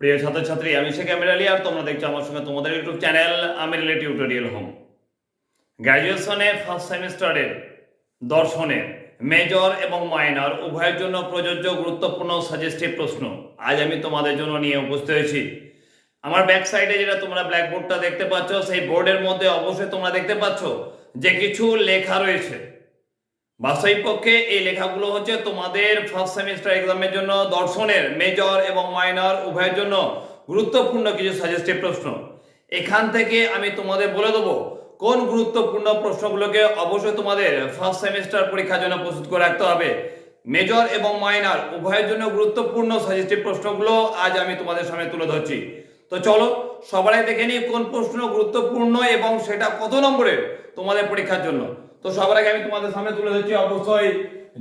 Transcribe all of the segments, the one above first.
প্রিয় ছাত্রছাত্রী, আমি শেখ আমির আলী আর তোমরা দেখছ আমার সঙ্গে তোমাদের YouTube channel Amir Ali tutorial home. গ্র্যাজুয়েশনে first সেমিস্টারের দর্শনের মেজর এবং মাইনর উভয়ের জন্য প্রযোজ্য গুরুত্বপূর্ণ সাজেস্টিভ প্রশ্ন। আজ আমি তোমাদের জন্য নিয়ে উপস্থিত হয়েছি। আমার ব্যাক সাইডে যেটা তোমরা ব্ল্যাকবোর্ডটা দেখতে পাচ্ছ, সেই বোর্ডের মধ্যে অবশ্যই তোমরা দেখতে পাচ্ছ যে কিছু লেখা রয়েছে। বাস্তবিক পক্ষে এই লেখাগুলো হচ্ছে তোমাদের ফার্স্ট সেমিস্টার এক্সামের জন্য, দর্শনের মেজর এবং মাইনর উভয়ের জন্য গুরুত্বপূর্ণ কিছু সাজেস্টিভ প্রশ্ন। এখান থেকে আমি তোমাদের বলে দেবো কোন গুরুত্বপূর্ণ প্রশ্নগুলোকে অবশ্যই তোমাদের ফার্স্ট সেমিস্টার পরীক্ষার জন্য প্রস্তুত করে রাখতে হবে। মেজর এবং মাইনর উভয়ের জন্য গুরুত্বপূর্ণ সাজেস্টিভ প্রশ্নগুলো আজ আমি তোমাদের সামনে তুলে ধরছি। তো চলো, সবাই দেখে নিই কোন প্রশ্ন গুরুত্বপূর্ণ এবং সেটা কত নম্বরের তোমাদের পরীক্ষার জন্য। তো সবার আগে আমি তোমাদের সামনে তুলে ধরছি অবশ্যই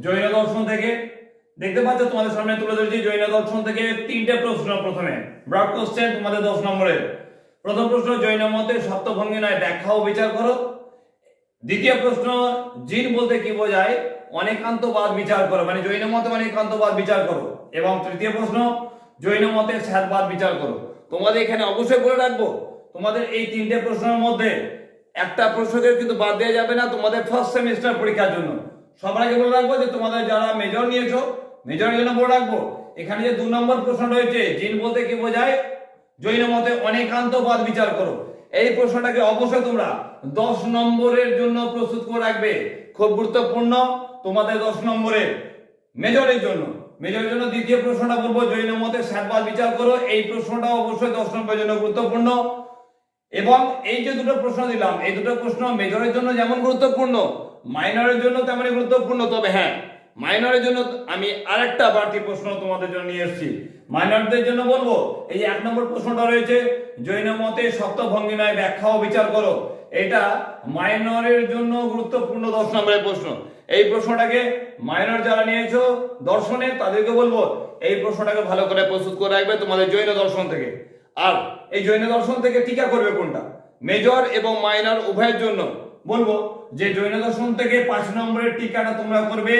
জৈন দর্শন থেকে। দেখতে পাচ্ছ, তোমাদের সামনে তুলে ধরছি জৈন দর্শন থেকে তিনটে প্রশ্ন প্রথমে। ব্রড কোশ্চেন তোমাদের দশ নম্বরের প্রথম প্রশ্ন জৈন মতে সপ্তভঙ্গি নয়, ব্যাখ্যা ও বিচার করো। দ্বিতীয় প্রশ্ন, জিন বলতে কি বোঝায়? অনেকান্তবাদ বিচার করো মানে জৈন মতে একান্তবাদ বিচার করো। এবং তৃতীয় প্রশ্ন জৈন মতে স্যাদবাদ বিচার করো। তোমাদের এখানে অবশ্যই বলে রাখব, তোমাদের এই তিনটে প্রশ্নের মধ্যে একটা প্রশ্নকে কিন্তু বাদ দেওয়া যাবে না তোমাদের ফার্স্ট সেমিস্টার পরীক্ষার জন্য। সবার আগে বলে রাখব যে তোমাদের যারা মেজর নিয়েছো মেজরের জন্য বলে রাখব। এখানে যে দু নম্বর প্রশ্ন রয়েছে, জিন বলতে কি বোঝায়? জৈন মতে অনেকান্তবাদ বিচার করো। এই প্রশ্নটাকে অবশ্যই তোমরা দশ নম্বরের জন্য প্রস্তুত করে রাখবে। খুব গুরুত্বপূর্ণ তোমাদের দশ নম্বরের। মেজরের জন্য। মেজরের জন্য দ্বিতীয় প্রশ্নটা বলব, জৈন মতে সাতবার বিচার করো। এই প্রশ্নটা অবশ্যই দশ নম্বরের জন্য গুরুত্বপূর্ণ। এবং এই যে দুটো প্রশ্ন দিলাম, এই দুটো প্রশ্ন মেজরের জন্য যেমন গুরুত্বপূর্ণ, মাইনরের জন্য তেমনই গুরুত্বপূর্ণ। তবে হ্যাঁ মাইনরের জন্য আমি আরেকটা বাড়তি প্রশ্ন তোমাদের জন্য নিয়ে এসেছি। মাইনরদের জন্য বলব, এই এক নম্বর প্রশ্নটা রয়েছে, জৈন মতে সপ্তভঙ্গি নয়, ব্যাখ্যা ও বিচার করো। এটা মাইনরের জন্য গুরুত্বপূর্ণ দশ নম্বরের প্রশ্ন। এই প্রশ্নটাকে মাইনর যারা নিয়েছো দর্শনে তাদেরকে বলব, এই প্রশ্নটাকে ভালো করে প্রস্তুত করে রাখবে তোমাদের জৈন দর্শন থেকে। আর এই জৈন দর্শন থেকে টিকা করবে কোনটা? মেজর এবং মাইনর উভয়ের জন্য। বলব যে জৈন দর্শন থেকে পাঁচ নম্বরের টিকাটা তোমরা করবে।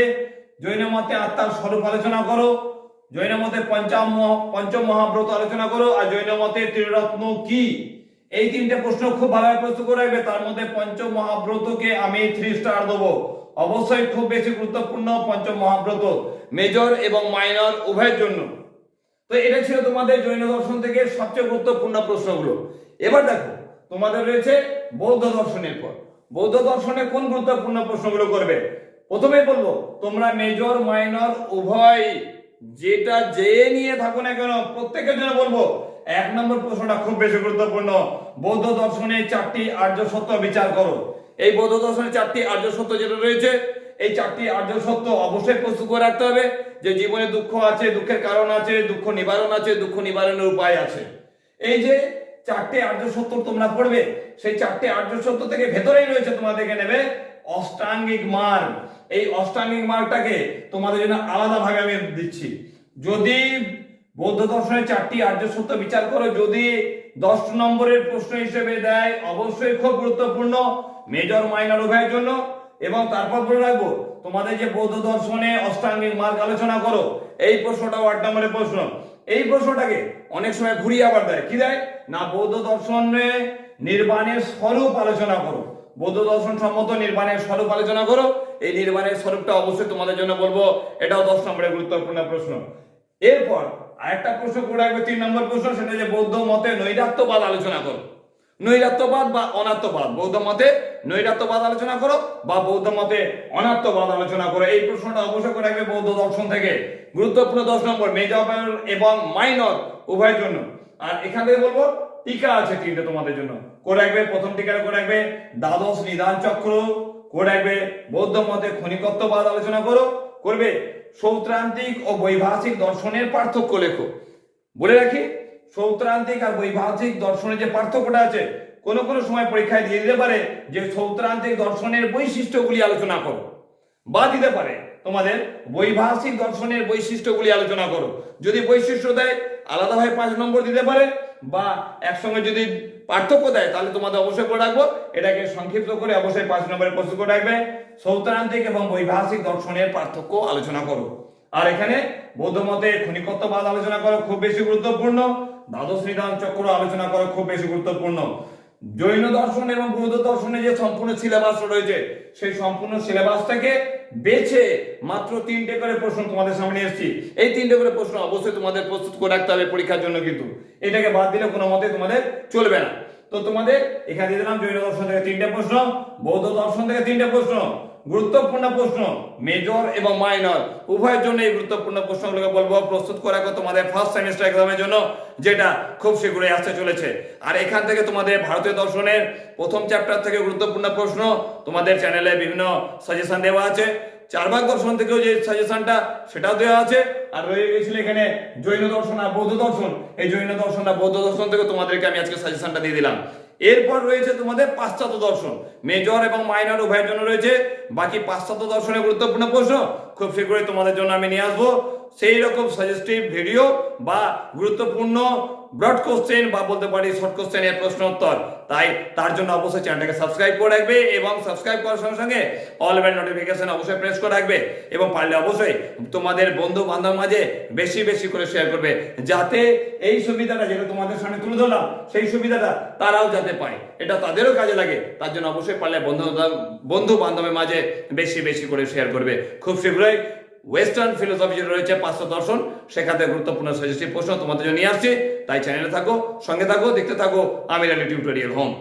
জৈন মতে আত্মার স্বরূপ আলোচনা করো। জৈন মতে পঞ্চম পঞ্চম মহাব্রত আলোচনা করো। আর জৈন মতে ত্রিরত্ন কি? এই তিনটে প্রশ্ন খুব ভালোভাবে প্রস্তুত করে তার মধ্যে পঞ্চম মহাব্রতকে আমি থ্রি স্টার দেবো। অবশ্যই খুব বেশি গুরুত্বপূর্ণ পঞ্চম মহাব্রত, মেজর এবং মাইনর উভয়ের জন্য। তো এটা ছিল তোমাদের জৈন দর্শন থেকে সবচেয়ে গুরুত্বপূর্ণ প্রশ্নগুলো। এবার দেখো, তোমাদের রয়েছে বৌদ্ধ দর্শনের পর। বৌদ্ধ দর্শনে কোন গুরুত্বপূর্ণ প্রশ্নগুলো করবে? প্রথমে বলব, তোমরা মেজর, মাইনর, উভয়, যেটা যে নিয়ে থাকো না কেন, প্রত্যেকের জন্য বলব, এক নম্বর প্রশ্নটা খুব বেশি গুরুত্বপূর্ণ। বৌদ্ধ দর্শনে চারটি আর্য সত্য বিচার করো। এই বৌদ্ধ দর্শনে চারটি আর্য সত্য যেটা রয়েছে এই চারটি আর্য সত্য অবশ্যই প্রস্তুত করে রাখতে হবে যে জীবনে দুঃখ আছে, দুঃখের কারণ আছে, দুঃখ নিবারণ আছে, দুঃখ নিবারণের উপায় আছে। এই যে চারটে আর্য সত্য তোমরা পড়বে, সেই চারটে আর্য সত্য থেকে ভেতরেই রয়েছে তোমাদেরকে নেবে অষ্টাঙ্গিক মার্গ। এই অষ্টাঙ্গিক মার্গটাকে তোমাদের জন্য আলাদা ভাবে আমি দিচ্ছি। যদি বৌদ্ধ দর্শনের চারটি আর্য সত্য বিচার করো, যদি দশ নম্বরের প্রশ্ন হিসেবে দেয়, অবশ্যই খুব গুরুত্বপূর্ণ, মেজর মাইনর উভয়ের জন্য। এবং তারপর বলে রাখব, তোমাদের যে বৌদ্ধ দর্শনে অষ্টাঙ্গিক মার্গ আলোচনা করো, এই প্রশ্নটা আট নম্বরের প্রশ্ন। এই প্রশ্নটাকে অনেক সময় ঘুরিয়ে আবার দেয়। কি দেয়? না, বৌদ্ধ দর্শনে নির্বাণের স্বরূপ আলোচনা করো। বৌদ্ধ দর্শন সম্মত নির্বাণের স্বরূপ আলোচনা করো। এই নির্বাণের স্বরূপটা অবশ্যই তোমাদের জন্য বলব, এটাও দশ নম্বরের গুরুত্বপূর্ণ প্রশ্ন। এরপর আরেকটা প্রশ্ন করে রাখবে, তিন নম্বর প্রশ্ন, সেটা যে বৌদ্ধ মতে নৈরাত্যবাদ আলোচনা করো। নৈরাত্যবাদ বা অনাত্মবাদ? বৌদ্ধ মতে নৈরাত্যবাদ আলোচনা করো বা বৌদ্ধ মতে অনাত্মবাদ আলোচনা করো? এই প্রশ্নটা অবশ্যই করে রাখবে বৌদ্ধ দর্শন থেকে। গুরুত্বপূর্ণ দশ নম্বর, মেজর এবং মাইনর উভয়ের জন্য। আর এখান থেকে বলব, টিকা আছে তিনটে তোমাদের জন্য। করে রাখবে, প্রথম টিকাটা করে রাখবে, দ্বাদশ নিদান চক্র। করে রাখবে, বৌদ্ধ মতে খনিকত্ববাদ আলোচনা করো। করবে, সৌত্রান্তিক ও বৈভাষিক দর্শনের পার্থক্য লেখো। বলে রাখি সৌত্রান্তিক আর বৈভাষিক দর্শনের যে পার্থক্যটা আছে, কোনো কোনো সময় পরীক্ষায় দিয়ে দিতে পারে যে সৌত্রান্তিক দর্শনের বৈশিষ্ট্যগুলি আলোচনা করো। বা দিতে পারে, তোমাদের বৈভাষিক দর্শনের বৈশিষ্ট্যগুলি আলোচনা করো। যদি বৈশিষ্ট্য দেয়, আলাদাভাবে পাঁচ নম্বর দিতে পারে, বা একসঙ্গে যদি পার্থক্য দেয়, তাহলে তোমাদের অবশ্যই করে রাখব। এটাকে সংক্ষিপ্ত করে অবশ্যই পাঁচ নম্বরে প্রস্তুত করে রাখবে। সৌত্রান্তিক এবং বৈভাষিক দর্শনের পার্থক্য আলোচনা করো। আর এখানে বৌদ্ধ মতে ক্ষণিকত্ববাদ আলোচনা করো খুব বেশি গুরুত্বপূর্ণ। দ্বাদশ নিদান চক্র আলোচনা করা খুব বেশি গুরুত্বপূর্ণ। জৈন দর্শন এবং বৌদ্ধ দর্শনে যে সম্পূর্ণ সিলেবাস রয়েছে, সেই সম্পূর্ণ সিলেবাস থেকে বেছে মাত্র তিনটে করে প্রশ্ন তোমাদের সামনে এসেছি। এই তিনটে করে প্রশ্ন অবশ্যই তোমাদের প্রস্তুত করে রাখতে হবে পরীক্ষার জন্য কিন্তু। এটাকে বাদ দিলে কোনো মতে তোমাদের চলবে না। তো তোমাদের এখানে দিলাম জৈন দর্শন থেকে তিনটে প্রশ্ন, বৌদ্ধ দর্শন থেকে তিনটে প্রশ্ন। গুরুত্বপূর্ণ প্রশ্ন মেজর এবং মাইনর উভয়ের জন্য এই গুরুত্বপূর্ণ প্রশ্নগুলোকে বলব, প্রস্তুত করে তোমাদের ফার্স্ট সেমিস্টার এক্সামের জন্য, যেটা খুব শীঘ্রই আসতে চলেছে। আর এখান থেকে তোমাদের ভারতীয় দর্শনের প্রথম চ্যাপ্টার থেকে গুরুত্বপূর্ণ প্রশ্ন তোমাদের চ্যানেলে বিভিন্ন সাজেশন দেওয়া আছে। চার ভাগ দর্শন থেকেও যে সাজেশনটা সেটাও দেওয়া আছে। আর রয়ে গেছিল এখানে জৈন দর্শন আর বৌদ্ধ দর্শন। এই জৈন দর্শন আর বৌদ্ধ দর্শন থেকে তোমাদেরকে আমি আজকে সাজেশনটা দিয়ে দিলাম। এরপর রয়েছে তোমাদের পাশ্চাত্য দর্শন। মেজর এবং মাইনার উভয়ের জন্য রয়েছে। বাকি পাশ্চাত্য দর্শনের গুরুত্বপূর্ণ প্রশ্ন, খুব শীঘ্রই তোমাদের জন্য আমি নিয়ে আসব। সেই রকম সাজেস্টিভ ভিডিও বা গুরুত্বপূর্ণ ব্রড কোশ্চেন বা বলতে পারি শর্ট কোশ্চেন এর প্রশ্ন উত্তর। তাই তার জন্য অবশ্যই চ্যানেলটাকে সাবস্ক্রাইব করে রাখবে এবং সাবস্ক্রাইব করার সঙ্গে সঙ্গে অল বেল নোটিফিকেশন অবশ্যই প্রেস করে রাখবে এবং পারলে অবশ্যই তোমাদের বন্ধু বান্ধব মাঝে বেশি বেশি করে শেয়ার করবে যাতে এই সুবিধাটা যেটা তোমাদের সামনে তুলে ধরলাম, সেই সুবিধাটা তারাও যাতে পায়। এটা তাদেরও কাজে লাগে, তার জন্য অবশ্যই পারলে বন্ধু বন্ধু বান্ধবের মাঝে বেশি বেশি করে শেয়ার করবে। খুব শীঘ্রই ওয়েস্টার্ন ফিলোসফি রয়েছে পাঁচশো দর্শন। সেখান গুরুত্বপূর্ণ সাজেস্টিভ প্রশ্ন তোমাদের জন্য নিয়ে আসছি। তাই চ্যানেলে থাকো, সঙ্গে থাকো, দেখতে থাকো। আমির আলী টিউটোরিয়াল হোম